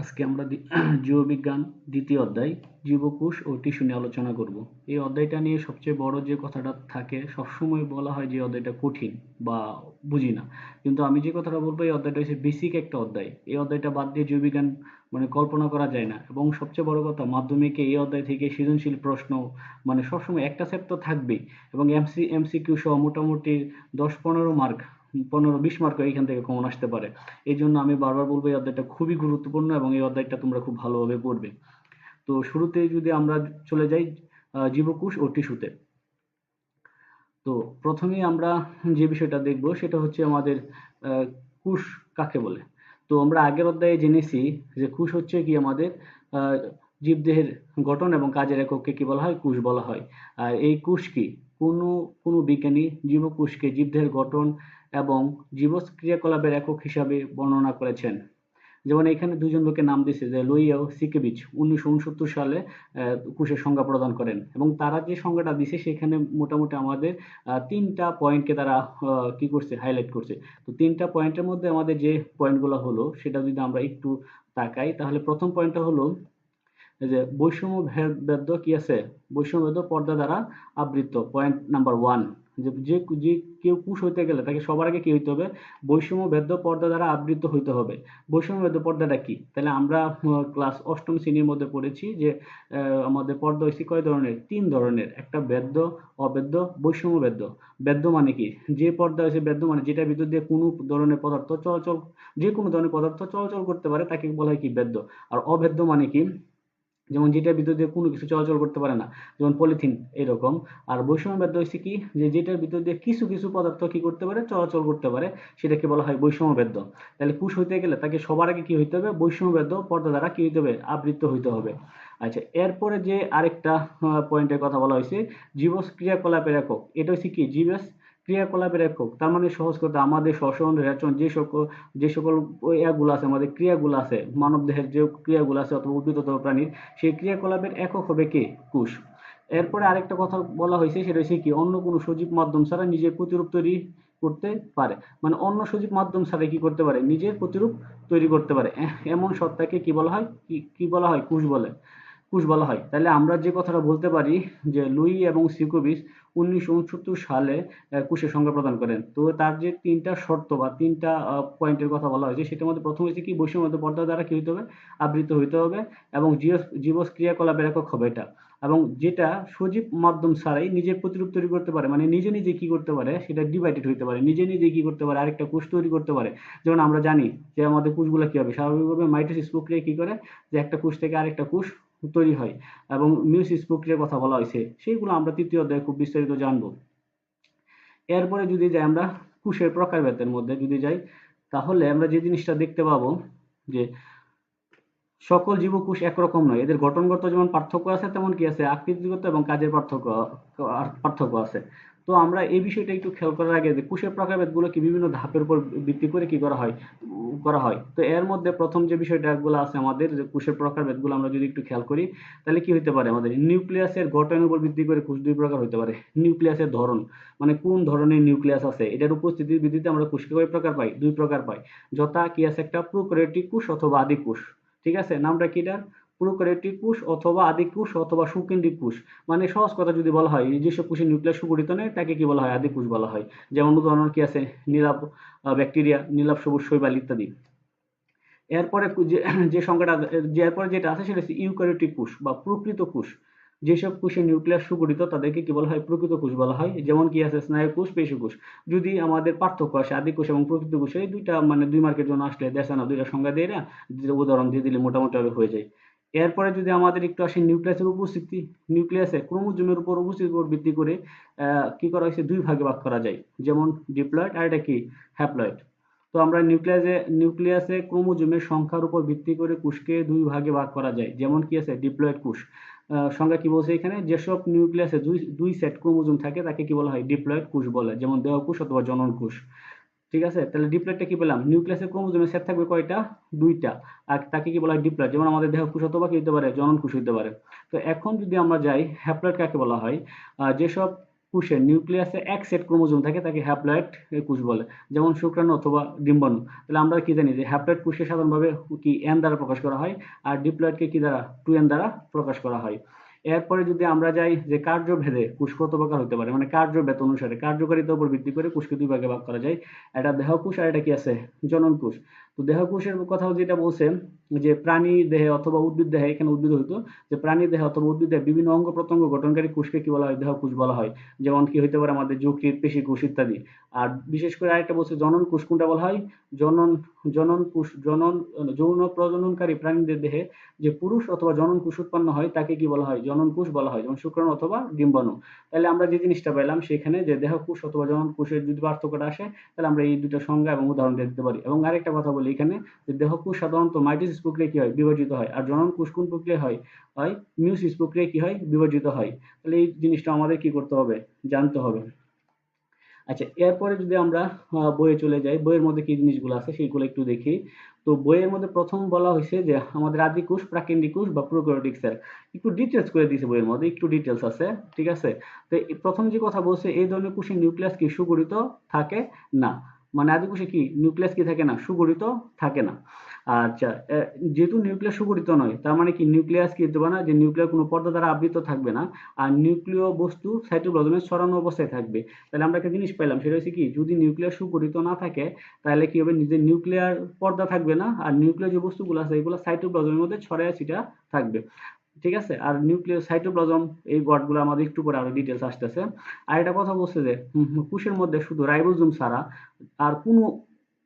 আজকে আমরা জীববিজ্ঞান দ্বিতীয় অধ্যায়, জীবকোষ ও টিস্যু নিয়ে আলোচনা করব। এই অধ্যায়টা নিয়ে সবচেয়ে বড় যে কথাটা থাকে, সবসময় বলা হয় যে অধ্যায়টা কঠিন বা বুঝি না। কিন্তু আমি যে কথাটা বলব, এই অধ্যায়টা হচ্ছে বেসিক একটা অধ্যায়। এই অধ্যায়টা বাদ দিয়ে জীববিজ্ঞান মানে কল্পনা করা যায় না। এবং সবচেয়ে বড় কথা, মাধ্যমিকে এই অধ্যায় থেকে সৃজনশীল প্রশ্ন মানে সবসময় একটা সেট তো থাকবেই। এবং এমসি এমসিকিউ সহ মোটামুটি দশ পনেরো মার্ক পনেরো বিশ মার্ক এখান থেকে কমন আসতে পারে। এই জন্য আমি বারবার বলব, এই অধ্যায়টা খুবই গুরুত্বপূর্ণ এবং এই অধ্যায়টা তোমরা খুব ভালোভাবে পড়বে। তো শুরুতে যদি আমরা চলে যাই জীবকোষ ও টিস্যুতে। তো প্রথমেই আমরা যে বিষয়টা দেখব, সেটা হচ্ছে আমাদের কোষ কাকে বলে? তো আমরা আগের অধ্যায়ে জেনেছি যে কোষ হচ্ছে কি আমাদের জীবদেহের গঠন এবং কাজের একককে কি বলা হয়? কোষ বলা হয়। আর এই কোষ কি? কোনো কোনো বিজ্ঞানী জীবকোষকে জীবদেহের গঠন এবং জীবস ক্রিয়াকলাপের একক হিসাবে বর্ণনা করেছেন। যেমন এখানে দুজন লোকের নাম দিয়েছে যে লুইয়াও সিকেভিচ উনিশশো সালে কোষের সংজ্ঞা প্রদান করেন এবং তারা যে সংজ্ঞাটা দিছে সেখানে মোটামুটি আমাদের তিনটা পয়েন্টকে তারা কি করছে হাইলাইট করছে। তো তিনটা পয়েন্টের মধ্যে আমাদের যে পয়েন্টগুলো হলো, সেটা যদি আমরা একটু তাকাই, তাহলে প্রথম পয়েন্টটা হলো যে বৈষম্য ভেদ বেদ্য কি আছে? বৈষম্য বেদ্য পর্দা দ্বারা আবৃত পয়েন্ট নাম্বার ওয়ান যে যে কেউ কুশ হইতে গেলে তাকে সবার আগে কি হইতে হবে? বৈষম্য বেদ্য পর্দা দ্বারা আবৃত হইতে হবে। বৈষম্য বেদ্য পর্দাটা কি? তাহলে আমরা ক্লাস অষ্টম শ্রেণির মধ্যে পড়েছি যে আমাদের পর্দা হচ্ছে কয় ধরনের? তিন ধরনের। একটা বেদ্য অবেদ্য বৈষম্য বেদ্য বেদ্য মানে কি? যে পর্দা হচ্ছে বেদ্য মানে যেটা ভিতর দিয়ে কোনো ধরনের পদার্থ চলাচল যে কোনো ধরনের পদার্থ চলাচল করতে পারে, তাকে বলা হয় কি বেদ্য আর অবেদ্য মানে কি? যেমন যেটার ভিতর দিয়ে কোনো কিছু চলাচল করতে পারে না, যেমন পলিথিন এরকম। আর বৈষম্য বেদ্য হচ্ছে কি? যে যেটার ভিতর দিয়ে কিছু কিছু পদার্থ কি করতে পারে? চলাচল করতে পারে, সেটাকে বলা হয় বৈষম্য বেদ্য তাহলে কুশ হইতে গেলে তাকে সবার আগে কি হইতে হবে? বৈষম্য বেদ্য পর্দা দ্বারা কি হইতে হবে? আবৃত হইতে হবে। আচ্ছা এরপরে যে আরেকটা পয়েন্টের কথা বলা হয়েছে জীবস ক্রিয়াকলাপের একক। এটা হচ্ছে কি? জীবস ক্রিয়াকলাপের একক তার মানে সহজ কথা, আমাদের শ্বসন, রেচন, যে সকল যে সকল ইয়াগুলো আছে, আমাদের ক্রিয়াগুলো আছে, মানব দেহের যে ক্রিয়াগুলো আছে অথবা উদ্ভিদ অথবা প্রাণীর, সেই ক্রিয়াকলাপের একক হবে কে? কোষ। এরপরে আরেকটা কথা বলা হয়েছে, সেটা হচ্ছে কি, অন্য কোনো সজীব মাধ্যম ছাড়া নিজের প্রতিরূপ তৈরি করতে পারে। মানে অন্য সজীব মাধ্যম ছাড়া কি করতে পারে? নিজের প্রতিরূপ তৈরি করতে পারে। এমন সত্তাকে কি বলা হয়? কি বলা হয়? কোষ বলে। কোষ বলা হয়। তাহলে আমরা যে কথাটা বলতে পারি, যে লুই এবং সিকোভিচ উনিশশো উনসত্তর সালে কোষের সংজ্ঞা প্রদান করেন। তো তার যে তিনটা শর্ত বা তিনটা পয়েন্টের কথা বলা হয়েছে, সেটার মধ্যে প্রথম হচ্ছে কি? বৈষম্য পর্দা দ্বারা কি হইতে হবে? আবৃত হইতে হবে এবং জীবস জীবস ক্রিয়াকলাপের একক হবে এটা। এবং যেটা সজীব মাধ্যম ছাড়াই নিজের প্রতিরূপ তৈরি করতে পারে মানে নিজে নিজে কি করতে পারে, সেটা ডিভাইডেড হইতে পারে। নিজে নিজে কি করতে পারে, আরেকটা কোষ তৈরি করতে পারে। যেমন আমরা জানি যে আমাদের কোষগুলো কি হবে? স্বাভাবিকভাবে মাইটোসিস প্রক্রিয়া কি করে? যে একটা কোষ থেকে আরেকটা কোষ তৈরি হয় এবং মিউসিস প্রক্রিয়ার কথা বলা হয়েছে। সেইগুলো আমরা তৃতীয় অধ্যায়ে খুব বিস্তারিত জানব। এরপরে যদি যাই আমরা কোষের প্রকারভেদের মধ্যে যদি যাই, তাহলে আমরা যে জিনিসটা দেখতে পাবো যে সকল জীবকোষ একরকম নয়। এদের গঠনগত যেমন পার্থক্য আছে, তেমন কি আছে? আকৃতিগত এবং কাজের পার্থক্য পার্থক্য আছে। তো আমরা এই বিষয়টা একটু খেয়াল করার আগে যে কোষের প্রকারভেদগুলো কি বিভিন্ন ধাপের উপর ভিত্তি করে কি করা হয় করা হয়। তো এর মধ্যে প্রথম যে বিষয়টা গুলো আছে আমাদের যে কোষের প্রকারভেদগুলো আমরা যদি একটু খেয়াল করি, তাহলে কি হতে পারে আমাদের নিউক্লিয়াসের গঠনের উপর ভিত্তি করে কোষ দুই প্রকার হতে পারে। নিউক্লিয়াসের ধরন মানে কোন ধরনের নিউক্লিয়াস আছে, এটার উপস্থিতির ভিত্তিতে আমরা কোষকে কয় প্রকার পাই? দুই প্রকার পাই। যথা কি আছে একটা প্রোক্যারিওটিক কোষ অথবা আদি কোষ ঠিক আছে? নামটা কি এটার? প্রোক্যারিওটিক কোষ অথবা আদি কোষ অথবা সুকেন্দ্রিক কোষ মানে সহজ কথা যদি বলা হয় যেসব কোষের নিউক্লিয়াস সুগঠিত নয়, তাকে কি বলা হয়? আদি কোষ বলা হয়। যেমন উদাহরণ কি আছে? নীলাভ ব্যাকটেরিয়া নীলাভ, সবুজ, শৈবাল ইত্যাদি। এরপরে যে সংখ্যাটা, যে, এরপরে যেটা আছে সেটা হচ্ছে ইউক্যারিওটিক কোষ বা প্রকৃত কোষ যেসব কোষের নিউক্লিয়াস সুগঠিত, তাদেরকে কি বলা হয়? প্রকৃত কোষ বলা হয়। যেমন কি আছে? স্নায়ু কোষ পেশি কোষ যদি আমাদের পার্থক্য আসে আদি কোষ এবং প্রকৃত কোষ এই দুইটা মানে দুই মার্কের জন্য আসলে দেশে না দুইটা সংজ্ঞা দিয়ে না, উদাহরণ দিয়ে দিলে মোটামুটি হয়ে যায়। এরপরে যদি আমাদের একটু আসে নিউক্লিয়াসের উপস্থিতি, নিউক্লিয়াসে ক্রোমোজোমের উপর উপস্থিতির উপর ভিত্তি করে কি করা হয়েছে? দুই ভাগে ভাগ করা যায়, যেমন ডিপ্লয়েড আর এটা কি? হ্যাপ্লয়েড। তো আমরা নিউক্লিয়াসে নিউক্লিয়াসে ক্রোমোজোমের সংখ্যার উপর ভিত্তি করে কোষকে দুই ভাগে ভাগ করা যায়, যেমন কি আছে? ডিপ্লয়েড কোষ। সংজ্ঞা কি বলছে এখানে? যেসব নিউক্লিয়াসে দুই দুই সেট ক্রোমোজোম থাকে, তাকে কি বলা হয়? ডিপ্লয়েড কোষ বলে, যেমন দেহকোষ অথবা জনন কোষ। ঠিক আছে? তাহলে ডিপ্লয়েডটা কি পেলাম? নিউক্লিয়াসের ক্রোমোজোমের সেট থাকবে কয়টা? দুইটা। আর তাকে কি বলা হয় ডিপ্লয়েড যেমন আমাদের দেহ কোষ অথবা কি হতে পারে? জনন কোষ হতে পারে। তো এখন যদি আমরা যাই হ্যাপ্লয়েড কাকে বলা হয়? যেসব কোষের নিউক্লিয়াসে এক সেট ক্রোমোজোম থাকে, তাকে হ্যাপ্লয়েড কোষ বলে। যেমন শুক্রাণু অথবা ডিম্বাণু। তাহলে আমরা কি জানি যে হ্যাপ্লয়েড কোষকে সাধারণভাবে কি এন দ্বারা প্রকাশ করা হয়, আর ডিপ্লয়েডকে কি দ্বারা? টু এন দ্বারা প্রকাশ করা হয়। এরপরে যদি আমরা যাই যে কার্যভেদে কুশ কত প্রকার হতে পারে মানে কার্যবেত অনুসারে, কার্যকারিতার উপর ভিত্তি করে কোষকে দুই ভাগে ভাগ করা যায়। এটা দেহকোষ আর এটা কি আছে? জনন কোষ তো দেহকোষের কথাও যেটা বলছে যে প্রাণী দেহে অথবা উদ্ভিদ দেহে, এখানে উদ্ভিদ হইতো, যে প্রাণী দেহে অথবা উদ্ভিদ দেহে বিভিন্ন অঙ্গ প্রত্যঙ্গ গঠনকারী কোষকে কি বলা হয়? দেহকোষ বলা হয়। যেমন কি হইতে পারে আমাদের যকৃৎ, পেশি কোষ ইত্যাদি। আর বিশেষ করে আরেকটা বলছে জনন কোষ, কোনটা বলা হয়? জনন জনন কোষ, জনন, যৌন প্রজননকারী প্রাণীদের দেহে যে পুরুষ অথবা জনন কোষ উৎপন্ন হয়, তাকে কি বলা হয়? জনন কোষ বলা হয়। যেমন শুক্রাণু অথবা ডিম্বাণু। তাহলে আমরা যে জিনিসটা পেলাম সেখানে যে দেহকোষ অথবা জনন কোষের যদি পার্থক্যটা আসে, তাহলে আমরা এই দুটো সংজ্ঞা এবং উদাহরণ দিতে পারি। এবং আরেকটা কথা বলি এখানে যে দেহকোষ সাধারণত মাইটোসিস প্রক্রিয়া কি হয়? বিভাজিত হয়। আর জনন কোষ কোন প্রক্রিয়া হয়? হয় মিউসিস প্রক্রিয়া কি হয়? বিভাজিত হয়। তাহলে এই জিনিসটা আমাদের কি করতে হবে? জানতে হবে। আচ্ছা এরপরে যদি আমরা বইয়ে চলে যাই, বইয়ের মধ্যে কি জিনিসগুলো আছে সেইগুলো একটু দেখি। তো বইয়ের মধ্যে প্রথম বলা হয়েছে যে আমাদের আদি কোষ, প্রাকেন্দ্রিক কোষ বা প্রোক্যারিওটিক সেল। একটু ডিটেলস করে দিয়েছে বইয়ের মধ্যে, একটু ডিটেলস আছে, ঠিক আছে? তো প্রথম যে কথা বলছে, এই ধরনের কোষের নিউক্লিয়াস কি সুগঠিত থাকে? না। মানে আদি কোষে কি নিউক্লিয়াস কি থাকে না? সুগঠিত থাকে না। আচ্ছা যেহেতু নিউক্লিয়াস সুগঠিত নয়, তার মানে কি নিউক্লিয়াস কি দেবে না? যে নিউক্লিয়ার কোনো পর্দা দ্বারা আবৃত থাকবে না, আর নিউক্লিয় বস্তু সাইটোপ্লাজমে ছড়ানো অবস্থায় থাকবে। তাহলে আমরা একটা জিনিস পেলাম সেটা হচ্ছে কি, যদি নিউক্লিয়ার সুগঠিত না থাকে, তাহলে কি হবে? নিজের নিউক্লিয়ার পর্দা থাকবে না, আর নিউক্লিয়ার যে বস্তুগুলো আছে, এগুলো সাইটোপ্লাজমের মধ্যে ছড়ায় ছিটা থাকবে। ঠিক আছে? আর নিউক্লিয়ার সাইটোপ্লাজম এই গঠগুলো আমাদের একটু পরে আরও ডিটেলস আসতেছে। আর একটা কথা বলছে যে কোষের মধ্যে শুধু রাইবোজোম ছাড়া আর কোনো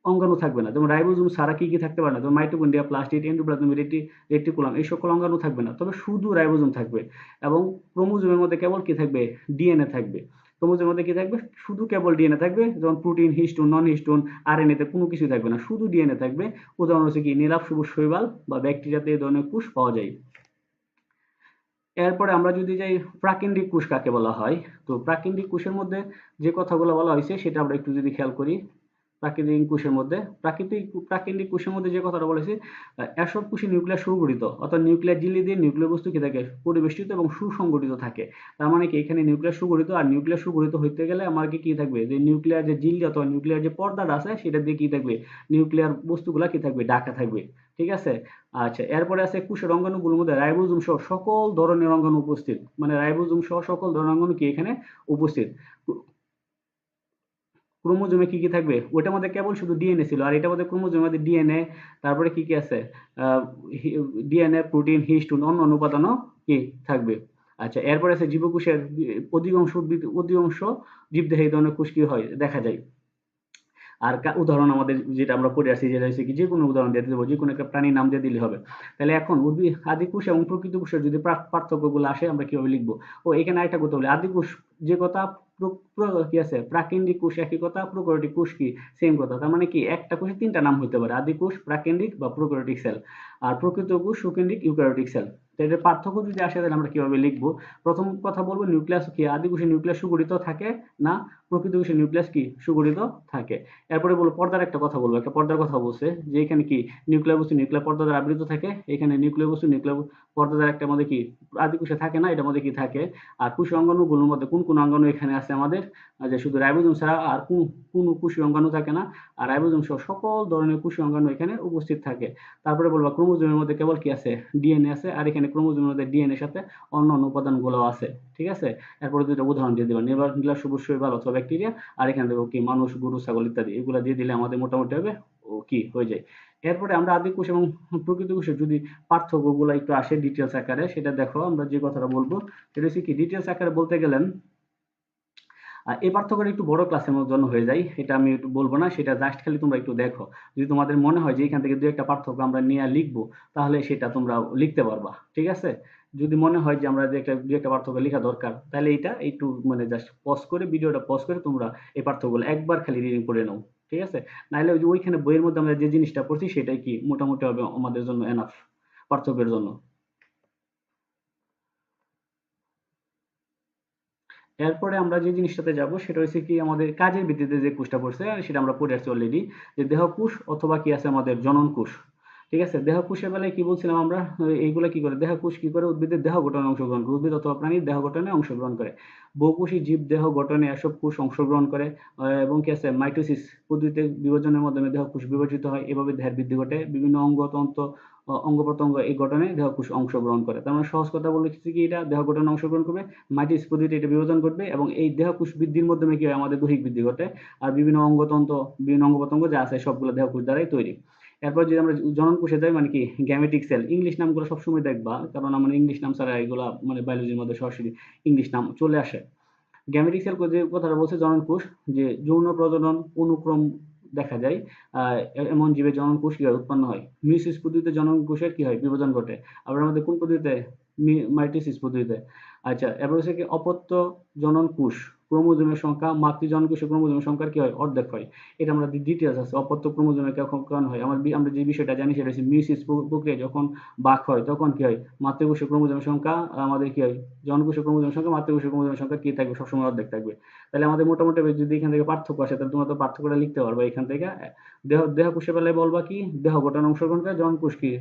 অঙ্গাণু থাকবে না। যেমন রাইবোজোম ছাড়া কি কি থাকতে পারে না? যেমন mitochondria plastid endoplasm reti reticulum এই সকল অঙ্গাণু থাকবে না। তবে শুধু রাইবোজোম থাকবে। এবং ক্রোমোজোমের মধ্যে কেবল কি থাকবে? ডিএনএ থাকবে। ক্রোমোজোমের মধ্যে কি থাকবে? শুধু কেবল ডিএনএ থাকবে। যেমন প্রোটিন হিস্টোন নন হিস্টোন আর তে কোনো কিছু থাকবে না। শুধু ডিএনএ থাকবে। উদাহরণ হচ্ছে কি, নীলাভ সবুজ শৈবাল বা ব্যাকটেরিয়াতে এই ধরনের কোষ পাওয়া যায়। এরপরে আমরা যদি যাই প্রাকেন্দ্রিক কোষ কাকে বলা হয়, তো প্রাকেন্দ্রিক কোষের মধ্যে যে কথাগুলো বলা হয়েছে সেটা আমরা একটু যদি খেয়াল করি। প্রাকৃতিক কোষের মধ্যে, প্রাকৃতিক প্রাকৃতিক কোষের মধ্যে যে কথাটা বলেছি এসব কোষে নিউক্লিয়াস সুগঠিত, অর্থাৎ নিউক্লিয়ার ঝিল্লি দিয়ে নিউক্লিয় বস্তু কি থাকে পরিবেষ্টিত এবং সুসংগঠিত থাকে। তার মানে কি, এখানে নিউক্লিয়াস সুগঠিত আর নিউক্লিয়াস সুগঠিত হইতে গেলে আমাকে কি থাকবে? যে নিউক্লিয়ার যে ঝিল্লি অথবা নিউক্লিয়ার যে পর্দাটা আছে, সেটা দিয়ে কি থাকবে? নিউক্লিয়ার বস্তুগুলা কি থাকবে? ঢাকা থাকবে। ঠিক আছে? আচ্ছা এরপরে আছে কোষের অঙ্গাণুগুলোর মধ্যে রাইবোজোম সহ সকল ধরনের অঙ্গাণু উপস্থিত। মানে রাইবোজোম সহ সকল ধরনের অঙ্গাণু কি এখানে উপস্থিত? ক্রোমোজোমে কি কি থাকবে? ওটার মধ্যে কেবল শুধু ডিএনএ ছিল, আর এটার মধ্যে ক্রোমোজোমের মধ্যে ডিএনএ তারপরে কি কি আছে? ডিএনএ প্রোটিন হিস্টোন অন্য অন্য উপাদানও কি থাকবে? আচ্ছা এরপরে আছে জীবকোষের অধিকাংশ অধিকাংশ জীবদেহে এই ধরনের কোষ কি হয়? দেখা যায়। আর উদাহরণ আমাদের যেটা আমরা পড়ে আসছি যেটা হচ্ছে কি যে কোনো উদাহরণ দিয়ে দেবো যে কোনো একটা প্রাণীর নাম দিয়ে দিলে হবে। তাহলে এখন উদ্ভিদ, আদি কোষ এবং প্রকৃত কোষের যদি পার্থ- পার্থক্যগুলো আসে, আমরা কীভাবে লিখব? ও, এখানে আরেকটা কথা বলি, আদি কোষ যে কথা কি আছে? প্রাকেন্দ্রিক কোষ একই কথা, প্রোক্যারিওটিক কোষ কি? সেম কথা। তার মানে কি, একটা কোষে তিনটা নাম হতে পারে। আদি কোষ, প্রাকেন্দ্রিক বা প্রোক্যারিওটিক সেল। আর প্রকৃত কোষ সুকেন্দ্রিক ইউক্যারিওটিক সেল। তো এটার পার্থক্য যদি আসে, তাহলে আমরা কীভাবে লিখব? প্রথম কথা বলব, নিউক্লিয়াস কি? আদি কোষের নিউক্লিয়াস সুগঠিত থাকে না? প্রকৃত কোষের নিউক্লিয়াস কি? সুগঠিত থাকে। এরপরে বলব, পর্দার একটা কথা বলব, একটা পর্দার কথা বলছে, যে এখানে কি? নিউক্লিয়ার বস্তু নিউক্লিয়ার পর্দা দ্বারা আবৃত থাকে। এখানে নিউক্লিয়ার বস্তু নিউক্লিয়ার পর্দা দ্বারা একটা মধ্যে কি? আদি কোষে থাকে না এটার মধ্যে কি থাকে? আর কোষ অঙ্গাণুগুলোর মধ্যে কোন কোন অঙ্গাণু এখানে আছে আমাদের? যে শুধু রাইবোজোম ছাড়া আর কোন কোন কোষীয় অঙ্গাণু থাকে না। আর রাইবোজোম সহ সকল ধরনের কোষীয় অঙ্গাণু এখানে উপস্থিত থাকে। তারপরে বলব, ক্রোমোজোমের মধ্যে কেবল কি আছে? ডিএনএ আছে। আর এখানে ক্রোমোজোমের মধ্যে ডিএনএ সাথে অন্য অন্য উপাদানগুলো আছে, ঠিক আছে? এরপরে দুটো উদাহরণ দিয়ে দেবেন নির্বাক নীলা সবুজ শৈবাল অথবা ব্যাকটেরিয়া আর এখানে দেবো কি, মানুষ, গরু, ছাগল ইত্যাদি, এগুলো দিয়ে দিলে আমাদের মোটামুটি হবে ও কি, হয়ে যায়। এরপরে আমরা আদি কোষ এবং প্রকৃত কোষের যদি পার্থক্যগুলো একটু আসে ডিটেলস আকারে, সেটা দেখো, আমরা যে কথাটা বলব, সেটা হচ্ছে কি ডিটেলস আকারে বলতে গেলেন এই পার্থক্যটা একটু বড় ক্লাসের জন্য হয়ে যায়, এটা আমি একটু বলব না, সেটা জাস্ট খালি তোমরা একটু দেখো। যদি তোমাদের মনে হয় যে এখান থেকে দু একটা পার্থক্য আমরা নিয়ে লিখব, তাহলে সেটা তোমরা লিখতে পারবা, ঠিক আছে? যদি মনে হয় যে আমরা যে একটা, দু একটা পার্থক্য লেখা দরকার, তাহলে এটা একটু মানে জাস্ট পজ করে, ভিডিওটা পজ করে তোমরা এই পার্থক্যগুলো একবার খালি রিডিং করে নাও, ঠিক আছে? নাহলে ওই যে ওইখানে বইয়ের মধ্যে আমরা যে জিনিসটা পড়ছি, সেটাই কি মোটামুটি হবে আমাদের জন্য এনাফ পার্থক্যের জন্য। এরপরে আমরা যে জিনিসটাতে যাব, সেটা হচ্ছে কি আমাদের কাজের ভিত্তিতে যে কোষটা পড়ছে, সেটা আমরা পড়ে আসছি অলরেডি যে দেহকোষ অথবা কি আছে আমাদের জনন কোষ। ঠিক আছে? দেহ কোষের বেলায় কি বলছিলাম আমরা? এইগুলা কি করে? দেহ কোষ কি করে? উদ্ভিদের দেহ গঠনে অংশগ্রহণ করে। উদ্ভিদ অথবা প্রাণীর দেহ গঠনে অংশগ্রহণ করে। বহুকোষী জীব দেহ গঠনে এসব কোষ অংশগ্রহণ করে এবং কি আছে? মাইটোসিস পদ্ধতিতে বিভাজনের মাধ্যমে দেহ কোষ বিভাজিত হয়। এভাবে দেহের বৃদ্ধি ঘটে। বিভিন্ন অঙ্গতন্ত্র অঙ্গ প্রত্যঙ্গ এই গঠনে দেহ কোষ অংশগ্রহণ করে। তার মানে সহজ কথা বলে কি, এটা দেহ গঠনে অংশগ্রহণ করবে মাইটোসিস পদ্ধতিতে এটা বিভাজন করবে এবং এই দেহ কোষ বৃদ্ধির মাধ্যমে কি হয়, আমাদের দৈহিক বৃদ্ধি ঘটে। আর বিভিন্ন অঙ্গতন্ত্র, বিভিন্ন অঙ্গ প্রত্যঙ্গ যা আছে সবগুলো দেহ কোষ দ্বারাই তৈরি। এরপর যদি আমরা জনন কোষে যাই মানে কি, গ্যামেটিক সেল, ইংলিশ নামগুলো সবসময় দেখবা, কারণ আমার ইংলিশ নাম ছাড়া এগুলা মানে বায়োলজির মধ্যে সরাসরি ইংলিশ নাম চলে আসে। গ্যামেটিক সেল যে কথাটা বলছে, জনন কোষ, যে যৌন প্রজনন, অনুক্রম দেখা যায় এমন জীবে জনন কোষ কীভাবে উৎপন্ন হয়? মিউসিস পদ্ধতিতে জনন কোষের কি হয়? বিভাজন ঘটে। আবার আমাদের কোন পদ্ধতিতে? মাইটোসিস পদ্ধতিতে। আচ্ছা এবার হচ্ছে কি অপত্য জনন কোষ। ক্রোমোজোমের সংখ্যা মাতৃজনকোষে কোষে ক্রোমোজোমের সংখ্যার কি হয়? অর্ধেক হয়। এটা আমরা ডিটেলস আছে, অপত্য ক্রোমোজোমে কখন হয়? আমরা আমরা যে বিষয়টা জানি সেটা হচ্ছে মিউসিস প্রক্রিয়া যখন বাক হয়, তখন কি হয়? মাতৃকোষে ক্রোমোজোমের সংখ্যা আমাদের কি হয়? জনকোষে ক্রোমোজোমের সংখ্যা মাতৃকোষে ক্রোমোজোমের সংখ্যা কি থাকবে? সবসময় অর্ধেক থাকবে। তাহলে আমাদের মোটামুটি যদি এখান থেকে পার্থক্য আসে, তাহলে তোমরা তো পার্থক্যটা লিখতে পারবে এখান থেকে। দেহ দেহ কোষের বেলায় বলবা কি? দেহ গঠন অংশগ্রহণ করে জন কোষ কি?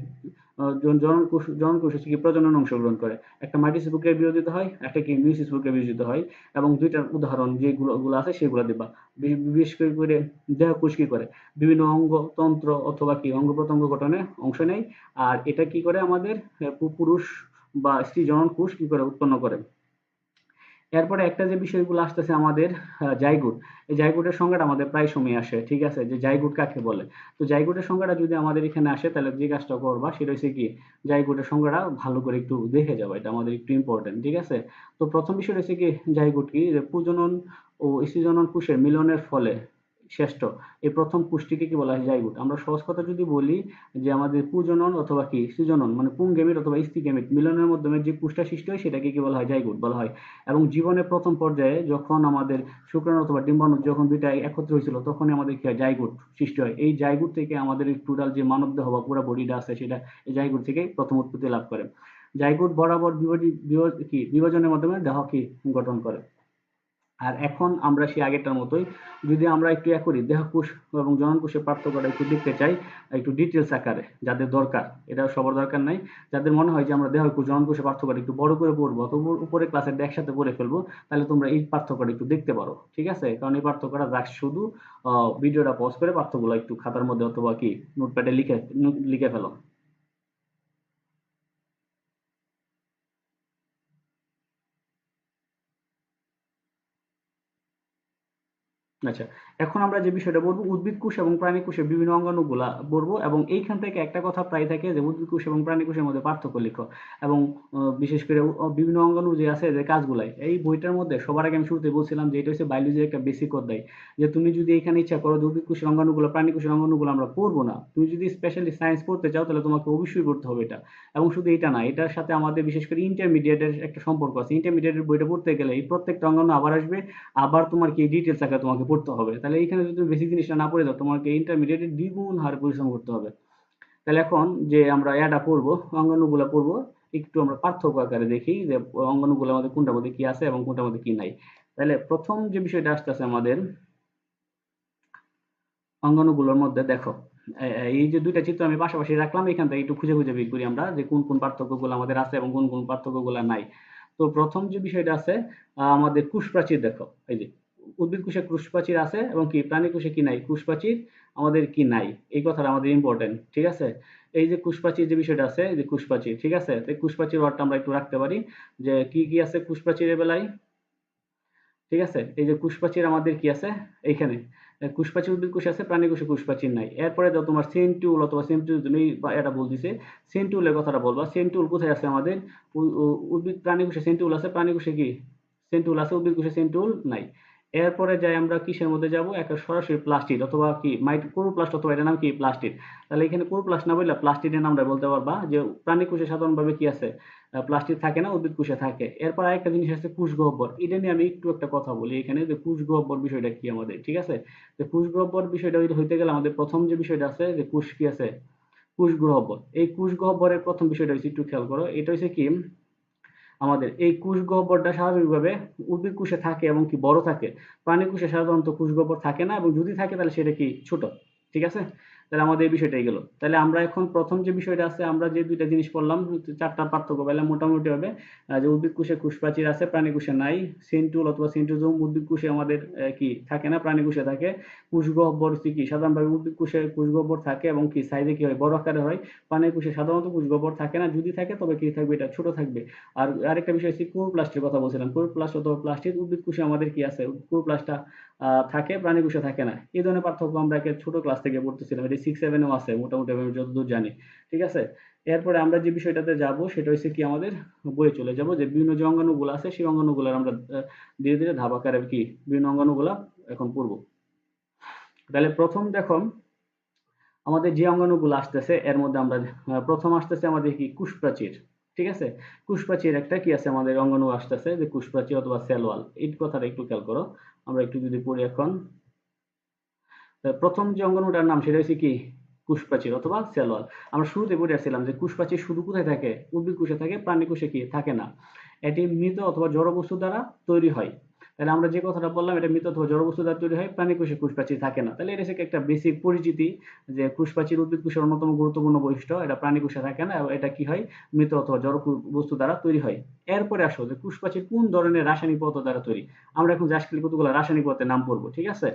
আহ, জন- জনন কোষ জনন কোষ হচ্ছে কি প্রজনন অংশগ্রহণ করে। একটা মাইটোসিস প্রক্রিয়া বিরোধিত হয় একটা কি মিউসিস প্রক্রিয়া বিরোধিত হয় এবং দুইটার উদাহরণ যেগুলো গুলো আছে সেগুলো দিবা। বিশেষ করে দেহ কোষ কি করে? বিভিন্ন অঙ্গ তন্ত্র অথবা কি অঙ্গ প্রত্যঙ্গ গঠনে অংশ নেয়। আর এটা কি করে আমাদের পুরুষ বা স্ত্রী জনন কোষ কি করে উৎপন্ন করে? এরপরে একটা যে বিষয়গুলো আসতেছে আমাদের জাইগুট, এই জাইগুটের সংজ্ঞাটা আমাদের প্রায় সময় আসে, ঠিক আছে? যে জাইগুট কাকে বলে? তো জাইগুটের সংজ্ঞাটা যদি আমাদের এখানে আসে, তাহলে যে কাজটা করবা সেটা হচ্ছে কি জাইগুটের সংজ্ঞাটা ভালো করে একটু দেখে যাব, এটা আমাদের একটু ইম্পর্টেন্ট ঠিক আছে? তো প্রথম বিষয় হচ্ছে কি জাইগুট কি? যে প্রজনন ও স্ত্রীজনন কোষের মিলনের ফলে শ্রেষ্ঠ। এই প্রথম পুষ্টিকে কি বলা হয়? জাইগুট আমরা সহজ কথা যদি বলি যে আমাদের প্রজনন অথবা কি? সৃজনন মানে পুংগেমিট অথবা স্ত্রীগেমিট মিলনের মাধ্যমে যে পুষ্টা সৃষ্টি হয় সেটাকে কি বলা হয়? জাইগুট বলা হয়। এবং জীবনের প্রথম পর্যায়ে যখন আমাদের শুক্রাণু অথবা ডিম্বাণু যখন দুইটা একত্র হয়েছিল, তখনই আমাদের কি হয়? জাইগুট সৃষ্টি হয়। এই জাইগুট থেকে আমাদের টোটাল যে মানব দেহ বা পুরো বডিটা আছে, সেটা এই জাইগুট থেকে প্রথম উৎপত্তি লাভ করে। জাইগুট বরাবর বিভাজনের মাধ্যমে দেহ কি গঠন করে? আর এখন আমরা সেই আগেরটার মতোই, যদি আমরা একটু ইয়া করি দেহ কোষ এবং জনন কোষের পার্থক্যটা একটু দেখতে চাই, একটু ডিটেলস আকারে, যাদের দরকার, এটা সবার দরকার নাই। যাদের মনে হয় যে আমরা দেহ কোষ জনন কোষের পার্থক্যটা একটু বড় করে পড়ব অথবা উপরে ক্লাসে একসাথে পড়ে ফেলব, তাহলে তোমরা এই পার্থক্যটা একটু দেখতে পারো, ঠিক আছে? কারণ এই পার্থক্যটা যাক শুধু ভিডিওটা পজ করে পার্থক্যগুলো একটু খাতার মধ্যে অথবা কি নোটপ্যাডে লিখে লিখে ফেলো। আচ্ছা এখন আমরা যে বিষয়টা বলব, উদ্ভিদ কোষ এবং প্রাণী কোষের বিভিন্ন অঙ্গাণুগুলা বলব এবং এইখান থেকে একটা কথা প্রায় থাকে যে উদ্ভিদ কোষ এবং প্রাণী কোষের মধ্যে পার্থক্য লিখো এবং বিশেষ করে বিভিন্ন অঙ্গাণু যে আছে যে কাজগুলাই, এই বইটার মধ্যে সবার আগে আমি শুরুতে বলছিলাম যে এটা হচ্ছে বায়োলজির একটা বেসিক অধ্যায়, যে তুমি যদি এখানে ইচ্ছা করো যে উদ্ভিদ কোষের অঙ্গাণুগুলো, প্রাণী কোষের অঙ্গাণুগুলো আমরা পড়ব না, তুমি যদি স্পেশালি সায়েন্স পড়তে চাও তাহলে তোমাকে অবশ্যই পড়তে হবে এটা এবং শুধু এটা না, এটার সাথে আমাদের বিশেষ করে ইন্টারমিডিয়েটের একটা সম্পর্ক আছে ইন্টারমিডিয়েটের বইটা পড়তে গেলে এই প্রত্যেকটা অঙ্গাণু আবার আসবে, আবার তোমার কি ডিটেলস আকারে তোমাকে পড়তে হবে। তাহলে এইখানে যদি বেসিক জিনিসটা না পড়ে দাও তোমাকে ইন্টারমিডিয়েটের দ্বিগুণ হারে পরিশ্রম করতে হবে। তাহলে এখন যে আমরা এটা পড়ব অঙ্গাণুগুলো পড়ব, একটু আমরা পার্থক্য আকারে দেখি যে অঙ্গাণুগুলো আমাদের কোনটার মধ্যে কি আছে এবং কোনটার মধ্যে কি নাই। তাহলে প্রথম যে বিষয়টা আসতেছে আমাদের, অঙ্গাণুগুলোর মধ্যে দেখো এই যে দুইটা চিত্র আমি পাশাপাশি রাখলাম, এখান থেকে একটু খুঁজে খুঁজে বের করি আমরা যে কোন কোন পার্থক্যগুলো আমাদের আছে এবং কোন কোন পার্থক্যগুলো নাই। তো প্রথম যে বিষয়টা আছে আমাদের কোষ প্রাচীর দেখো, এই যে উদ্ভিদ কোষে প্রাচীর আছে এবং কি? প্রাণী কোষে কি নাই? কোষ প্রাচীর আমাদের কি নাই? এই কথাটা আমাদের ইম্পর্টেন্ট ঠিক আছে? এই যে কোষ প্রাচীর যে বিষয়টা আছে যে কোষ প্রাচীর ঠিক আছে? তো এই কোষ প্রাচীর ওয়ার্ডটা আমরা একটু রাখতে পারি যে কি কি আছে কোষ প্রাচীরের বেলায়? ঠিক আছে? এই যে কোষ প্রাচীর আমাদের কি আছে? এইখানে। প্রাচীর উদ্ভিদ কোষ আছে, প্রাণী কোষে প্রাচীর নাই। এরপরে দাও তোমার সেন্টুল অথবা সেন্টুল, তুমি এটা বল দিছে সেন্টুলের কথাটা বলবা। সেন্টুল কোথায় আছে আমাদের? উদ্ভিদ প্রাণী কোষে সেন্টুল আছে, প্রাণী কোষে কি? সেন্টুল আছে, উদ্ভিদ কোষে সেন্টুল নাই। এরপরে যাই আমরা কিসের মধ্যে যাব? একটা সরাসরি প্লাস্টিড অথবা কি, মাইট কোরোপ্লাস্ট অথবা এটার নাম কি? প্লাস্টিড তাহলে এখানে কোরোপ্লাস্ট না বললে প্লাস্টিডের নামটা বলতে পারবা, যে প্রাণী কোষে সাধারণভাবে কি আছে? প্লাস্টিক থাকে না, উদ্ভিদ কোষে থাকে। এরপর আরেকটা জিনিস আছে কোষ গহ্বর। এটা নিয়ে আমি একটু একটা কথা বলি এখানে, যে কোষ গহ্বর বিষয়টা কি আমাদের, ঠিক আছে? যে কোষ গহ্বর বিষয়টা হইতে- গেলে আমাদের প্রথম যে বিষয়টা আছে, যে কোষ কি আছে? কোষ গহ্বর। এই কোষ গহ্বরের প্রথম বিষয়টা হচ্ছে একটু খেয়াল করো। এটা হচ্ছে কি? আমাদের। এই কুশ গহ্বরটা স্বাভাবিকভাবে উদ্ভিদ কোষে থাকে এবং কি বড় থাকে। প্রাণী কোষে সাধারণত কুশ গহ্বর থাকে না এবং যদি থাকে তাহলে সেটা কি ছোট? ঠিক আছে? তাহলে আমাদের এই বিষয়টাই গেল। তাহলে আমরা এখন প্রথম যে বিষয়টা আছে, আমরা যে দুইটা জিনিস পড়লাম চারটা পার্থক্য পেলাম মোটামুটি হবে যে উদ্ভিদ কোষে কোষ প্রাচীর আছে, প্রাণী কোষে নাই, সেন্টুল অথবা সেন্ট্রোজোম উদ্ভিদ কোষে আমাদের কি থাকে না, প্রাণী কোষে থাকে কোষ গহ্বর হচ্ছে কি, সাধারণভাবে উদ্ভিদ কোষে কোষ গহ্বর থাকে এবং কি, সাইজে কি হয়, বড় আকারে হয়, প্রাণী কোষে সাধারণত কোষ গহ্বর থাকে না, যদি থাকে তবে কি থাকবে, এটা ছোট থাকবে। আর আরেকটা বিষয় হচ্ছে ক্লোরোপ্লাস্টের কথা বলছিলাম ক্লোরোপ্লাস্ট অথবা প্লাস্টিক উদ্ভিদ কোষে আমাদের কি আছে ক্লোরোপ্লাস্টটা থাকে, প্রাণী কোষে থাকে না। এই ধরনের পার্থক্য আমরা একে ছোট ক্লাস থেকে পড়তেছিলাম। এটি সিক্স সেভেনেও আছে, মোটামুটি আমি যতদূর জানি। ঠিক আছে? এরপরে আমরা যে বিষয়টাতে যাব, সেটা হচ্ছে কি আমাদের বইয়ে চলে যাব, যে বিভিন্ন যে অঙ্গাণুগুলো আছে, সেই অঙ্গাণুগুলোর আমরা ধীরে ধীরে ধাপ আকারে কি বিভিন্ন অঙ্গাণুগুলা এখন পড়ব। তাহলে প্রথম দেখো আমাদের যে অঙ্গাণুগুলো আসতেছে, এর মধ্যে আমরা প্রথম আসতেছে আমাদের কি? কুশপ্রাচীর। ঠিক আছে? কুশপাচির একটা কি আছে আমাদের? অঙ্গাণু আসতেছে যে কুশপাচি অথবা সেলওয়াল। এই কথাটা একটু খেয়াল করো। আমরা একটু যদি পড়ি এখন। প্রথম যে অঙ্গাণুটার নাম সেটা হচ্ছে কি? কুশপাচির অথবা সেলওয়াল। আমরা শুরুতে পড়ে আসছিলাম যে কুশপ্রাচীর শুধু কোথায় থাকে? উদ্ভিদ কোষে থাকে প্রাণী কোষে কি? থাকে না। এটি মৃত অথবা জড় বস্তু দ্বারা তৈরি হয়। তাহলে আমরা যে কথাটা বললাম, এটা মৃত অথবা জড় বস্তু দ্বারা তৈরি হয়, প্রাণী কোষে কুশপ্রাচীর থাকে না। তাহলে এটা একটা বেসিক পরিচিতি যে কুশপ্রাচীর উদ্ভিদ কোষের অন্যতম গুরুত্বপূর্ণ বৈশিষ্ট্য, এটা প্রাণী কোষে থাকে না, এটা কি হয়? মৃত অথবা জড় বস্তু দ্বারা তৈরি হয়। এরপরে আসো যে কুশপ্রাচীর কোন ধরনের রাসায়নিক পদার্থ দ্বারা তৈরি? আমরা এখন জাস্টলি কতগুলো রাসায়নিক পদার্থের নাম পড়ব, ঠিক আছে?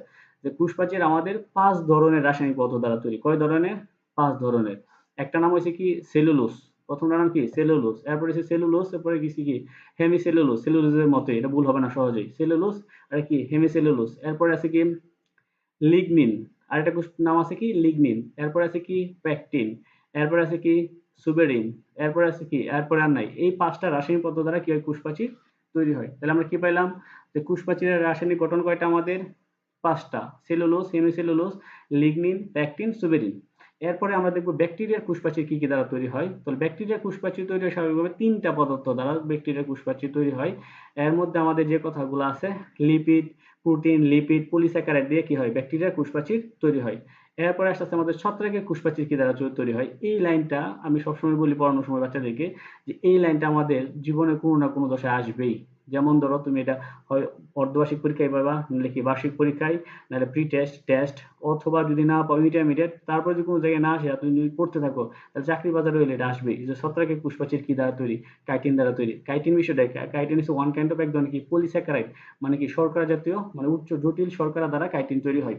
যে কুশপ্রাচীর আমাদের পাঁচ ধরনের রাসায়নিক পদার্থ দ্বারা তৈরি। কয় ধরনের? পাঁচ ধরনের। একটা নাম হচ্ছে কি? সেলুলোস। প্রথমটার নাম কি? সেলুলোস এরপরে হচ্ছে সেলুলোস এরপরে কিছু কি? হেমিসেলুলোস সেলুলোজের মতো এটা ভুল হবে না, সহজেই। সেলুলোস আর কি? হেমিসেলুলোস এরপরে আছে কি? লিগনিন। আরেকটা কুশ- নাম আছে কি? লিগনিন। এরপরে আছে কি? প্যাকটিন। এরপরে আছে কি? সুবেরিন। এরপরে আছে কি? এরপরে আর নাই। এই পাঁচটা রাসায়নিক পদার্থ দ্বারা কি হয় কুশপ্রাচীর তৈরি হয়? তাহলে আমরা কি পাইলাম? যে কুশপ্রাচীরের রাসায়নিক গঠন কয়টা আমাদের? পাঁচটা। Cellulose hemicellulose lignin, pectin, suberin. এরপরে আমরা দেখব ব্যাকটেরিয়ার কুশপ্রাচীর কি কি দ্বারা তৈরি হয়। তাহলে ব্যাকটেরিয়ার কুশপ্রাচীর তৈরি হয় স্বাভাবিকভাবে তিনটা পদার্থ দ্বারা ব্যাকটেরিয়ার কুশপ্রাচীর তৈরি হয়। এর মধ্যে আমাদের যে কথাগুলো আছে লিপিড প্রোটিন লিপিড পলিস্যাকারাইড দিয়ে কি হয়, ব্যাকটেরিয়ার কুশপ্রাচীর তৈরি হয়। এরপরে আস্তে আস্তে আমাদের ছত্রাকের কুশপ্রাচীর কি দ্বারা তৈরি হয়, এই লাইনটা আমি সবসময় বলি পড়ানোর সময় বাচ্চাদেরকে যে এই লাইনটা আমাদের জীবনে কোনো না কোনো দশায় আসবেই। যেমন ধরো তুমি এটা হয় অর্ধবার্ষিক পরীক্ষায় পাবা, নাহলে কি বার্ষিক পরীক্ষায়, নাহলে প্রি টেস্ট টেস্ট অথবা যদি না পাও ইন্টারমিডিয়েট তারপরে যদি কোনো জায়গায় না আসে তুমি যদি পড়তে থাকো, তাহলে চাকরি বাজারে হইলে এটা আসবেই। যে ছত্রাকের কুশপ্রাচীর কি দ্বারা তৈরি? কাইটিন দ্বারা তৈরি। কাইটিন বিষয়টা? কাইটিন হচ্ছে ওয়ান কাইন্ড অফ এক ধরনের কি? পলিস্যাকারাইড মানে কি শর্করা জাতীয় মানে উচ্চ জটিল শর্করা দ্বারা কাইটিন তৈরি হয়।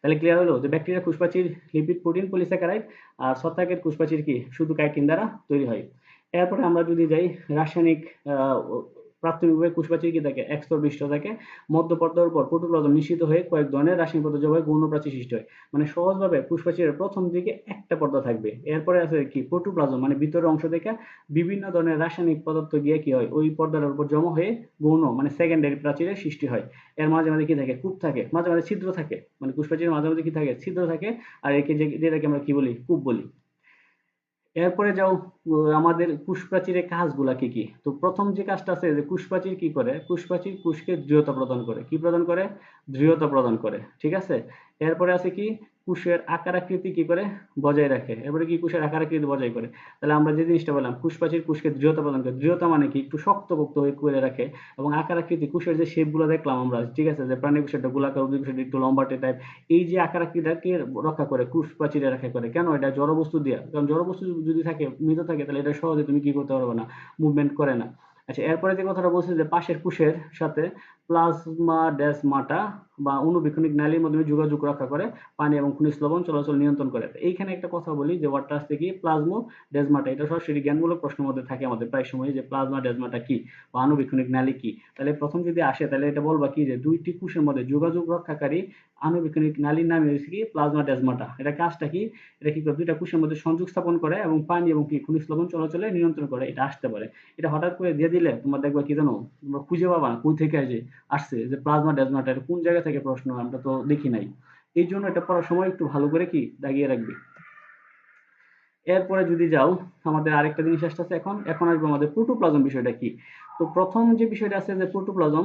তাহলে ক্লিয়ার হলো? যে ব্যাকটেরিয়া কুশপ্রাচীর লিপিড প্রোটিন পলিস্যাকারাইড আর ছত্রাকের কুশপ্রাচীর কি? শুধু কাইটিন দ্বারা তৈরি হয়। এরপরে আমরা যদি যাই, রাসায়নিক প্রাথমিকভাবে কুশপ্রাচীর কি থাকে? মধ্য পর্দার উপর প্রোটোপ্লাজম নিশ্চিত হয়ে কয়েক ধরনের রাসায়নিক পদার্থ জবাই গৌণ প্রাচীর সৃষ্টি হয়। মানে সহজভাবে কুশপ্রাচীরের প্রথম দিকে একটা পর্দা থাকবে। এরপরে আছে কি? প্রোটোপ্লাজম মানে ভিতরের অংশ থেকে বিভিন্ন ধরনের রাসায়নিক পদার্থ গিয়ে কি হয়? ওই পর্দার উপর জমা হয়ে গৌণ মানে সেকেন্ডারি প্রাচীরের সৃষ্টি হয়। এর মাঝে মাঝে কি থাকে? কূপ থাকে। মাঝে মাঝে ছিদ্র থাকে। মানে কুশপ্রাচীরের মাঝে মাঝে কি থাকে? ছিদ্র থাকে। আর একে যেটাকে আমরা কি বলি? কূপ বলি। এরপরে যাও আমাদের কুশপ্রাচীরের কাজগুলা কি কি? তো প্রথম যে কাজটা আছে যে কুশপ্রাচীর কি করে? কুশপ্রাচীর কুশকে দৃঢ়তা প্রদান করে। কি প্রদান করে? দৃঢ়তা প্রদান করে, ঠিক আছে? এরপরে আছে কি? কুশের আকার আকৃতি কি করে? বজায় রাখে। এরপরে কি কুশের আকার আকৃতি বজায় করে? তাহলে আমরা যে জিনিসটা বললাম কুশপ্রাচীর কুশকে দৃঢ়তা প্রদান করে। দৃঢ়তা মানে কি? একটু শক্তপোক্ত হয়ে করে রাখে এবং আকার আকৃতি, কুশের যে শেপগুলো দেখলাম আমরা, ঠিক আছে? যে প্রাণী কুশেরটা গোলাকার, উদ্ভিদ কুশেরটা একটু লম্বাটে টাইপ এই যে আকার আকৃতিটাকে রক্ষা করে কুশ প্রাচীরে রক্ষা করে। কেন? এটা জড়বস্তু দিয়া। কারণ জড়বস্তু যদি থাকে, মৃত থাকে, তাহলে এটা সহজে তুমি কি করতে পারবে না? মুভমেন্ট করে না। আচ্ছা এরপরে যে কথাটা বলছে যে পাশের কুশের সাথে প্লাজমা ডেসমাটা বা অনুবীক্ষণিক নালীর মাধ্যমে যোগাযোগ রক্ষা করে, পানি এবং খনিজ লবণ চলাচল নিয়ন্ত্রণ করে। এইখানে একটা কথা বলি যে ওয়াটার আসতে কি? প্লাজমো ডেজমাটা এটা সরাসরি জ্ঞানমূলক প্রশ্নের মধ্যে থাকে আমাদের প্রায় সময় যে প্লাজমা ডেজমাটা কি বা আণুবীক্ষণিক নালী কি? তাহলে প্রথম যদি আসে, তাহলে এটা বলবা কি যে দুইটি কোষের মধ্যে যোগাযোগ রক্ষাকারী আণুবীক্ষণিক নালীর নাম হচ্ছে কি? প্লাজমা ডেজমাটা এটা কাজটা কি? এটা কি করে? দুইটা কোষের মধ্যে সংযোগ স্থাপন করে এবং পানি এবং কি খনিজ লবণ চলাচলে নিয়ন্ত্রণ করে। এটা আসতে পারে। এটা হঠাৎ করে দিয়ে দিলে তোমার দেখবা কি জানো? তোমরা খুঁজে পাবা কই থেকে আসে? আসছে যে প্লাজমা ডেজমাটা এটা কোন জায়গা থেকে প্রশ্ন? আমরা তো দেখি নাই। এই জন্য এটা পড়ার সময় একটু ভালো করে কি দাগিয়ে রাখবে। এরপরে যদি যাও, আমাদের আরেকটা জিনিস আসতেছে এখন। এখন আসবে আমাদের প্রোটোপ্লাজম বিষয়টা কি? তো প্রথম যে বিষয়টা আছে যে প্রোটোপ্লাজম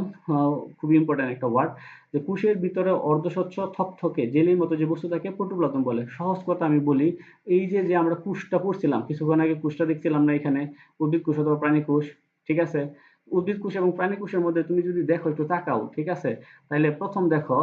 খুবই ইম্পর্টেন্ট একটা ওয়ার্ড যে কোষের ভিতরে অর্ধস্বচ্ছ থকথকে, জেলির মতো যে বস্তু থাকে প্রোটোপ্লাজম বলে। সহজ কথা আমি বলি, এই যে যে আমরা কোষটা পড়ছিলাম, কিছুক্ষণ আগে কোষটা দেখছিলাম না এখানে, উদ্ভিদ কোষ অথবা প্রাণী কোষ, ঠিক আছে? উদ্ভিদ কোষ এবং প্রাণী কোষের মধ্যে তুমি যদি দেখো, একটু তাকাও, ঠিক আছে? তাহলে প্রথম দেখো,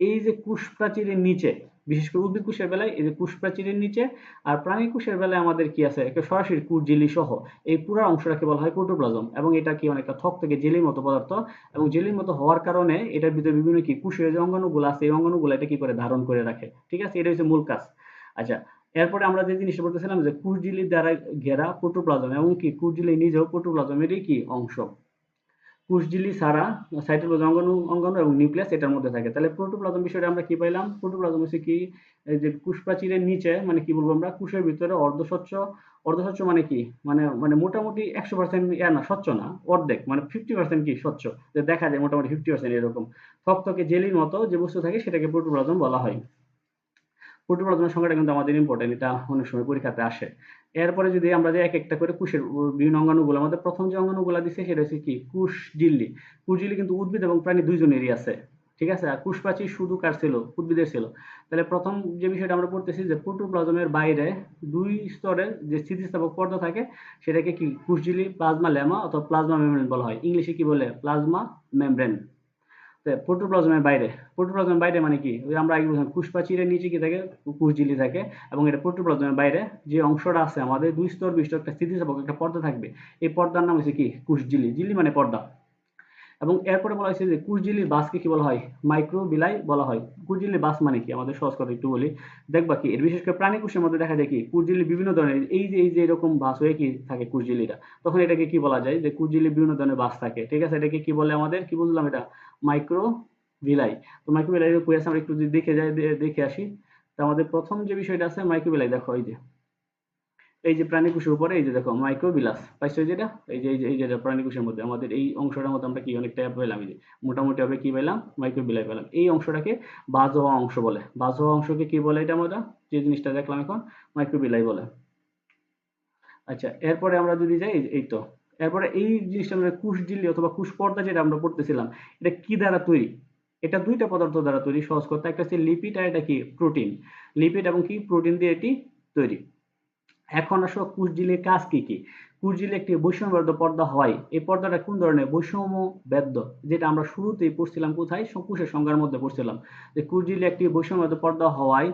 এই যে কোষ প্রাচীরের নিচে, বিশেষ করে উদ্ভিদ কোষের বেলায়, এই যে কোষ প্রাচীরের নিচে আর প্রাণী কোষের বেলায় আমাদের কি আছে? একটা সরাসরি কোষ ঝিল্লি সহ, এই পুরো অংশটাকে বলা হয় প্রোটোপ্লাজম এবং এটা কি অনেকটা থক থেকে জেলির মতো পদার্থ এবং জেলির মতো হওয়ার কারণে এটার ভিতরে বিভিন্ন কি কোষের যে অঙ্গাণুগুলো আছে, এই অঙ্গাণুগুলো এটা কি করে ধারণ করে রাখে, ঠিক আছে? এটা হচ্ছে মূল কাজ। আচ্ছা এরপরে আমরা যে জিনিসটা বলতেছিলাম যে কোষ দ্বারা ঘেরা প্রোটোপ্লাজম, এবং কি? ঝিল্লি নিজেও প্রোটোপ্লাজমেরই কি অংশ? কোষঝিল্লি ছাড়া সাইটোপ্লাজম অঙ্গাণু অঙ্গাণু এবং নিউক্লিয়াস এটার মধ্যে থাকে। তাহলে প্রোটোপ্লাজম বিষয়টা আমরা কি পাইলাম? প্রোটোপ্লাজম হচ্ছে কি? যে প্রাচীরের নিচে মানে কি বলব আমরা? কোষের ভিতরে অর্ধস্বচ্ছ অর্ধস্বচ্ছ মানে কি? মানে মানে মোটামুটি একশো পার্সেন্ট ইয়া না, স্বচ্ছ না, অর্ধেক। মানে ফিফটি পার্সেন্ট কি স্বচ্ছ? যে দেখা যায় মোটামুটি ফিফটি পার্সেন্ট এরকম। থকথকে জেলির মতো যে বস্তু থাকে সেটাকে প্রোটোপ্লাজম বলা হয়। প্রোটোপ্লাজমের সংখ্যাটা কিন্তু আমাদের ইম্পর্টেন্ট এটা অনেক সময় পরীক্ষাতে আসে। এরপরে যদি আমরা যে এক একটা করে কুশের বিভিন্ন অঙ্গাণুগুলো, আমাদের প্রথম যে অঙ্গাণুগুলো দিচ্ছে সেটা হচ্ছে কি? কুশ ঝিল্লি কুশ ঝিল্লি কিন্তু উদ্ভিদ এবং প্রাণী দুইজনেরই আছে, ঠিক আছে? আর কুশপাচি শুধু কার ছিল? উদ্ভিদের ছিল। তাহলে প্রথম যে বিষয়টা আমরা পড়তেছি যে প্রোটোপ্লাজমের বাইরে দুই স্তরের যে স্থিতিস্থাপক পর্দা থাকে, সেটাকে কি? কোষ ঝিল্লি প্লাজমা লেমা অথবা প্লাজমা মেমব্রেন বলা হয়। ইংলিশে কি বলে? Plasma membrane. প্রোটোপ্লাজমের বাইরে। প্রোটোপ্লাজমের বাইরে মানে কি? ওই আমরা আগে বলছিলাম কোষ নিচে কি থাকে? কোষ ঝিল্লি থাকে। এবং এটা প্রোটোপ্লাজমের বাইরে যে অংশটা আছে আমাদের দুই স্তর বিশিষ্ট একটা স্থিতিস্থাপক, একটা পর্দা থাকবে। এই পর্দার নাম হচ্ছে কি? কোষ ঝিল্লি ঝিল্লি মানে পর্দা। এবং এরপরে বলা হয়েছে যে কুশঝিল্লির বাসকে কি বলা হয়? মাইক্রো বিলাই বলা হয়। কুশঝিল্লির বাস মানে কি? আমাদের সহজ কথা একটু বলি। দেখবা কি? এর বিশেষ করে প্রাণী কোষের মধ্যে দেখা যায় কি কুশঝিল্লি বিভিন্ন ধরনের, এই যে এই যে এরকম বাস হয়ে কি থাকে কুশঝিল্লিটা তখন এটাকে কি বলা যায়? যে কুশঝিল্লি বিভিন্ন ধরনের বাস থাকে। ঠিক আছে? এটাকে কি বলে আমাদের? কি বুঝলাম এটা? মাইক্রো বিলাই তো মাইক্রো বিলাই কুয়াস আমরা একটু যদি দেখে যাই দেখে আসি। তো আমাদের প্রথম যে বিষয়টা আছে মাইক্রো বিলাই দেখো এই যে। এই যে প্রাণী কোষের উপরে, এই যে দেখো মাইক্রোবিলাস পাইছো যেটা? এই যে এই যে এই যে প্রাণী কোষের মধ্যে। আমাদের এই অংশটার মধ্যে আমরা কি অনেকটা পেলাম, এই যে, মোটামুটি ভাবে কি পেলাম? মাইক্রোবিলাই পেলাম। এই অংশটাকে বাজ হওয়া অংশ বলে। বাজ হওয়া অংশকে কি বলে এটা আমরা? যে জিনিসটা দেখলাম এখন মাইক্রোবিলাই বলে। আচ্ছা এরপরে আমরা যদি যাই এই তো। এরপরে এই জিনিসটা আমরা কুশ ঝিল্লি অথবা কুশ পর্দা যেটা আমরা পড়তেছিলাম, এটা কি দ্বারা তৈরি? এটা দুইটা পদার্থ দ্বারা তৈরি, সহজ কথা। একটা হচ্ছে লিপিড আর এটা কি? প্রোটিন লিপিড এবং কি? প্রোটিন দিয়ে এটি তৈরি। এখন আসলে কুশঝিলের কাজ কি কি? কুশঝিল একটি বৈষম্যবদ্ধ পর্দা হয়। এই পর্দাটা কোন ধরনের? বৈষম্য বেদ্য যেটা আমরা শুরুতেই পড়ছিলাম কোথায়? কোষের সংজ্ঞার মধ্যে পড়ছিলাম। যে কুশঝিল একটি বৈষম্যবদ্ধ পর্দা হওয়ায়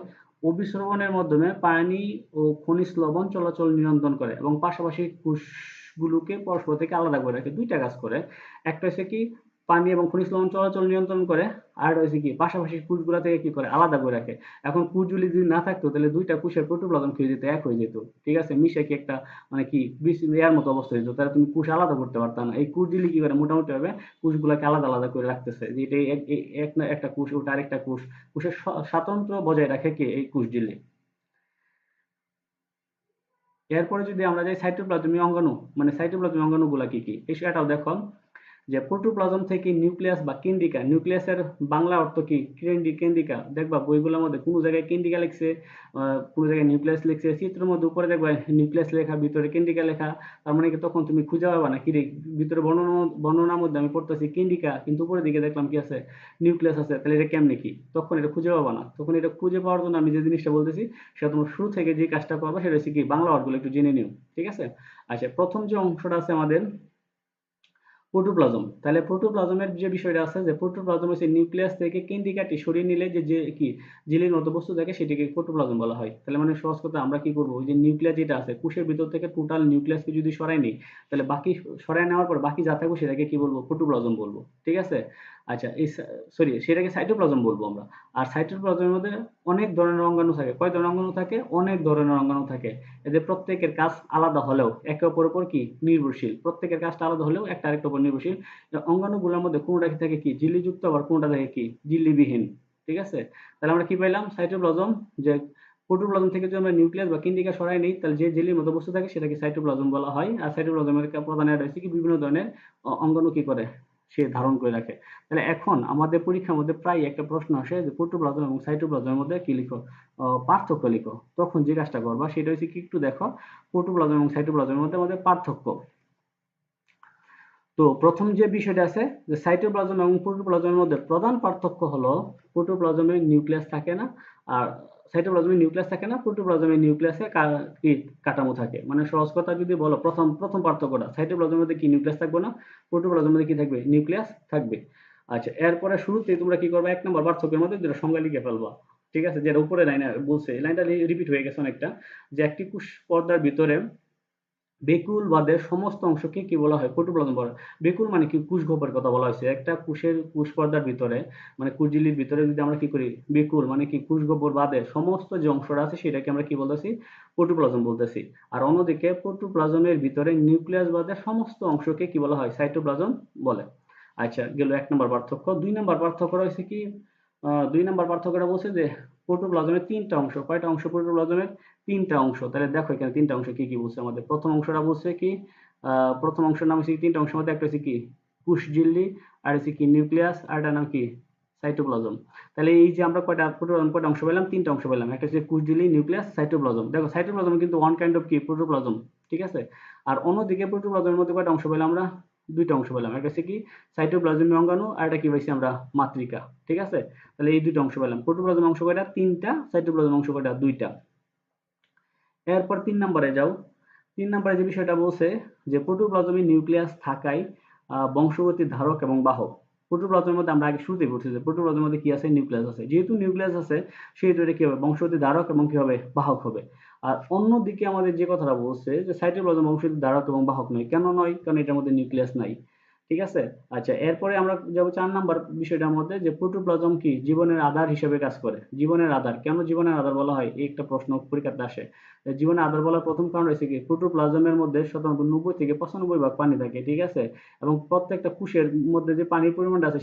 অভিস্রবণের মাধ্যমে পানি ও খনিজ লবণ চলাচল নিয়ন্ত্রণ করে এবং পাশাপাশি কোষগুলোকে পরস্পর থেকে আলাদা করে রাখে, দুইটা কাজ করে। একটা হচ্ছে কি পানি এবং খনিজ লবণ চলাচল নিয়ন্ত্রণ করে, আর রয়েছে কি পাশাপাশি কোষগুলা থেকে কি করে আলাদা করে রাখে। এখন কোষগুলি যদি না থাকতো, তাহলে দুইটা কোষের প্রোটোপ্লাজম খেয়ে যেত, এক হয়ে যেত। ঠিক আছে? মিশে কি একটা মানে কি এর মতো অবস্থা হয়ে যেত। তাহলে তুমি কোষ আলাদা করতে পারতাম না। এই কোষগুলি কি করে? মোটামুটি ভাবে কোষগুলাকে আলাদা আলাদা করে রাখতেছে। যে এটা একটা কোষ ওটা আরেকটা কোষ কোষের স্বাতন্ত্র বজায় রাখে কি? এই কোষগুলি এরপরে যদি আমরা যাই সাইটোপ্লাজমীয় অঙ্গাণু মানে সাইটোপ্লাজমীয় অঙ্গাণুগুলা কি কি? এই সেটাও দেখো। যে প্রোটোপ্লাজম থেকে নিউক্লিয়াস বা কেন্দ্রিকা নিউক্লিয়াসের বাংলা অর্থ কি? কেন্দ্রিকা। দেখবা বইগুলোর মধ্যে কোনো জায়গায় কেন্দ্রিকা লিখছে কোনো জায়গায় নিউক্লিয়াস লিখছে, চিত্রের মধ্যে উপরে দেখবা নিউক্লিয়াস লেখা, ভিতরে কেন্দ্রিকা লেখা, তার মানে কি তখন তুমি খুঁজে পাবা না, কি ভিতরে বর্ণনা বর্ণনার মধ্যে আমি পড়তেছি কেন্দ্রিকা, কিন্তু উপরের দিকে দেখলাম কি আছে? নিউক্লিয়াস আছে, তাহলে এটা কেমনে কি? তখন এটা খুঁজে পাবা না। তখন এটা খুঁজে পাওয়ার জন্য আমি যে জিনিসটা বলতেছি, সেটা তোমার শুরু থেকে যে কাজটা পাবা, সেটা হচ্ছে কি? বাংলা অর্থগুলো একটু জেনে নিও, ঠিক আছে? আচ্ছা প্রথম যে অংশটা আছে আমাদের প্রোটোপ্লাজম তাহলে প্রোটোপ্লাজমের যে বিষয়টা আছে, যে প্রোটোপ্লাজম হচ্ছে নিউক্লিয়াস থেকে কেন্দ্রিকাটি সরিয়ে নিলে যে যে কি জেলির মতো বস্তু থাকে, সেটিকে প্রোটোপ্লাজম বলা হয়। তাহলে মানে সহজ কথা, আমরা কি করব? যে নিউক্লিয়াস যেটা আছে, কোষের ভিতর থেকে টোটাল নিউক্লিয়াসকে যদি সরাই নিই, তাহলে বাকি সরাই নেওয়ার পর বাকি যা থাকবে সেটাকে কি বলব? প্রোটোপ্লাজম বলব। ঠিক আছে? আচ্ছা এই সরি সেটাকে সাইটোপ্লাজম বলব আমরা। আর সাইটোপ্লাজমের মধ্যে অনেক ধরনের অঙ্গাণু থাকে। কয় ধরনের অঙ্গাণু থাকে? অনেক ধরনের অঙ্গাণু থাকে। এদের প্রত্যেকের কাজ আলাদা হলেও, একে অপর উপর কি? নির্ভরশীল। প্রত্যেকের কাজটা আলাদা হলেও একটা আরেকটা উপর নির্ভরশীল। অঙ্গাণুগুলোর মধ্যে কোনোটা থাকে কি জিল্লিযুক্ত আবার কোনোটা থাকে কি জিল্লিবিহীন ঠিক আছে? তাহলে আমরা কি পাইলাম? সাইটোপ্লাজম যে প্রোটোপ্লাজম থেকে যদি আমরা নিউক্লিয়াস বা কেন্দ্রিকা সরাই নেই, তাহলে যে জেলির মতো বস্তু থাকে, সেটাকে সাইটোপ্লাজম বলা হয়। আর সাইটোপ্লাজমের প্রধান রয়েছে কি? বিভিন্ন ধরনের অঙ্গাণু কি করে? সে ধারণ করে রাখে। তাহলে এখন আমাদের পরীক্ষার মধ্যে প্রায় একটা প্রশ্ন আসে যে, প্রোটোপ্লাজম এবং সাইটোপ্লাজমের মধ্যে কি লিখো? পার্থক্য লিখো। তখন যে কাজটা করবা সেটা হচ্ছে কি, একটু দেখো, প্রোটোপ্লাজম এবং সাইটোপ্লাজমের মধ্যে আমাদের পার্থক্য। তো প্রথম যে বিষয়টা আছে, যে সাইটোপ্লাজম এবং প্রোটোপ্লাজমের মধ্যে প্রধান পার্থক্য হলো, প্রোটোপ্লাজমে নিউক্লিয়াস থাকে না, আর সাইটোপ্লাজমে নিউক্লিয়াস থাকে না প্রোটোপ্লাজমে নিউক্লিয়াসে কাঠামো থাকে। মানে সহজ কথা যদি বলো, প্রথম প্রথম পার্থক্যটা সাইটোপ্লাজমের মধ্যে কি নিউক্লিয়াস থাকবে না প্রোটোপ্লাজমের মধ্যে কি থাকবে? নিউক্লিয়াস থাকবে। আচ্ছা এরপরে শুরুতে তোমরা কি করবে, এক নম্বর পার্থক্যের মধ্যে যেটা সংজ্ঞা লিখে ফেলবা। ঠিক আছে? যেটা উপরে লাইনে বলছে লাইনটা রিপিট হয়ে গেছে অনেকটা, যে একটি কোষ পর্দার ভিতরে বেকুল বাদে সমস্ত অংশকে কি বলা হয়? প্রোটোপ্লাজম বলা বেকুল মানে কি? কুশ গহ্বরের কথা বলা হয়েছে। একটা কুশের কোষ পর্দার ভিতরে মানে কোষঝিল্লির ভিতরে যদি আমরা কি করি? বেকুল মানে কি? কোষ গহ্বর বাদে সমস্ত যে অংশটা আছে, সেটাকে আমরা কি বলতেছি? প্রোটোপ্লাজম বলতেছি। আর অন্যদিকে প্রোটোপ্লাজমের ভিতরে নিউক্লিয়াস বাদে সমস্ত অংশকে কি বলা হয়? সাইটোপ্লাজম বলে। আচ্ছা গেল এক নম্বর পার্থক্য। দুই নম্বর পার্থক্য রয়েছে কি? দুই নম্বর পার্থক্যটা বলছে যে প্রোটোপ্লাজমের তিনটা অংশ, কয়টা অংশ প্রোটোপ্লাজমের? তিনটা অংশ। তাহলে দেখো এখানে তিনটা অংশ কি কি বলছে আমাদের? প্রথম অংশটা বলছে কি প্রথম অংশের নাম হচ্ছে তিনটা অংশের মধ্যে একটা হচ্ছে কি? কোষঝিল্লি আর হচ্ছে কি নিউক্লিয়াস, আর একটা নাম কি? সাইটোপ্লাজম। তাহলে এই যে আমরা কয়টা প্রোটোপ্লাজম, কয়টা অংশ পেলাম? তিনটা অংশ পেলাম। একটা হচ্ছে কোষঝিল্লি নিউক্লিয়াস, সাইটোপ্লাজম। দেখো, সাইটোপ্লাজম কিন্তু ওয়ান কাইন্ড অফ কি? প্রোটোপ্লাজম। ঠিক আছে? আর অন্যদিকে প্রোটোপ্লাজমের মধ্যে কয়টা অংশ পেলাম আমরা? দুইটা অংশ পেলাম একটা হচ্ছে কি সাইটোপ্লাজমীয় অঙ্গাণু আর একটা কি পাইছি আমরা মাতৃকা ঠিক আছে? তাহলে এই দুইটা অংশ পেলাম। প্রোটোপ্লাজম অংশ কয়টা? তিনটা সাইটোপ্লাজম অংশ কয়টা? দুইটা। এরপর তিন নম্বরে যাও। তিন নম্বরে যে বিষয়টা বলছে যে প্রোটোপ্লাজমে নিউক্লিয়াস থাকায় আহ, বংশগতির ধারক এবং বাহক। প্রোটোপ্লাজমের মধ্যে আমরা আগে শুরুতেই বলছি যে প্রোটোপ্লাজমের মধ্যে কি আছে? নিউক্লিয়াস আছে। যেহেতু নিউক্লিয়াস আছে সেহেতু এটা কি হবে বংশগতি ধারক এবং কি হবে বাহক হবে? আর অন্যদিকে আমাদের যে কথাটা বলছে যে সাইটোপ্লাজম বংশগতি ধারক এবং বাহক নয়। কেন নয়? কারণ এটার মধ্যে নিউক্লিয়াস নাই। ঠিক আছে? আচ্ছা এরপরে আমরা যাব চার নাম্বার বিষয়টার মধ্যে যে প্রোটোপ্লাজম কি জীবনের আধার হিসেবে কাজ করে? জীবনের আধার, কেন জীবনের আধার বলা হয়? এই একটা প্রশ্ন পরীক্ষাতে আসে জীবনের আধার বলার প্রথম কারণ রয়েছে কি? প্রোটোপ্লাজমের মধ্যে সাধারণত নব্বই থেকে পঁচানব্বই ভাগ পানি থাকে, ঠিক আছে? এবং প্রত্যেকটা কোষের মধ্যে যে পানির পরিমাণটা আছে